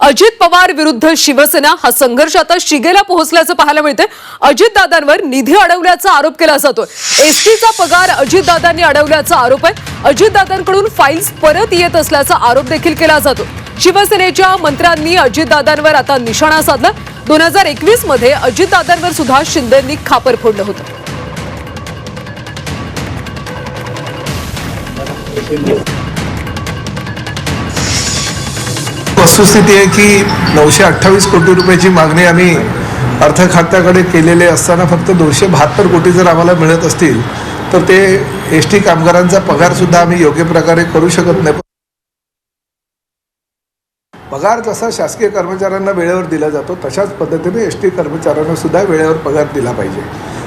अजित पवार विरुद्ध शिवसेना हा संघर्ष आता शिगेला पोहोचल्याचं पाहायला मिळतंय. अजितदादांवर निधी अडवल्याचा आरोप केला जातोय. एसटीचा पगार अजितदादांनी अडवल्याचा आरोप आहे. अजितदादांकडून फाईल्स परत येत असल्याचा आरोप देखील केला जातो. शिवसेनेच्या मंत्र्यांनी अजितदादांवर आता निशाणा साधला. दोन हजार एकवीसमध्ये अजितदादांवर सुद्धा शिंदेंनी खापर फोडलं होतं. वस्तुस्थिती आहे की नऊशे अठ्ठावीस कोटी रुपयाची मागणी आम्ही अर्थ खात्याकडे केलेले असताना फक्त दोनशे बहात्तर कोटी जर आम्हाला मिळत असतील तर ते एस टी कामगारांचा पगारसुद्धा आम्ही योग्य प्रकारे करू शकत नाही. पगार जसा शासकीय कर्मचाऱ्यांना वेळेवर दिला जातो तशाच पद्धतीने एस टी कर्मचाऱ्यांना सुद्धा वेळेवर पगार दिला पाहिजे.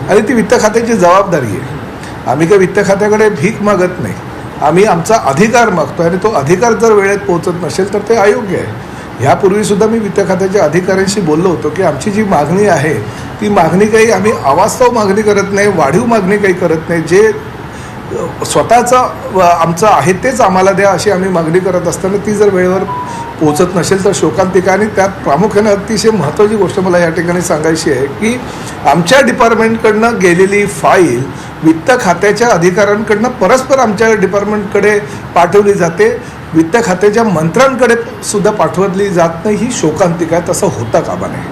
आणि ती वित्त खात्याची जबाबदारी आहे. आम्ही काही वित्त खात्याकडे भीक मागत नाही. आम्ही आमचा अधिकार मागतो आणि तो अधिकार जर वेळेत पोहोचत नसेल तर ते अयोग्य आहे. ह्यापूर्वीसुद्धा मी वित्त खात्याच्या अधिकाऱ्यांशी बोललो होतो की आमची जी मागणी आहे ती मागणी काही आम्ही अवास्तव मागणी करत नाही वाढीव मागणी काही करत नाही. जे स्वतःचं आमचं आहे तेच आम्हाला द्या अशी आम्ही मागणी करत असताना ती जर वेळेवर पोचत नसेल तर शोकांतिका आणि त्यात प्रामुख्याने अतिशय महत्त्वाची गोष्ट मला या ठिकाणी सांगायची आहे की आमच्या डिपार्टमेंटकडनं गेलेली फाईल वित्त खात्याच्या अधिकाऱ्यांकडनं परस्पर आमच्या डिपार्टमेंटकडे पाठवली जाते. वित्त खात्याच्या मंत्र्यांकडे सुद्धा पाठवली जात नाही. ही शोकांतिका तसं होता कामा नाही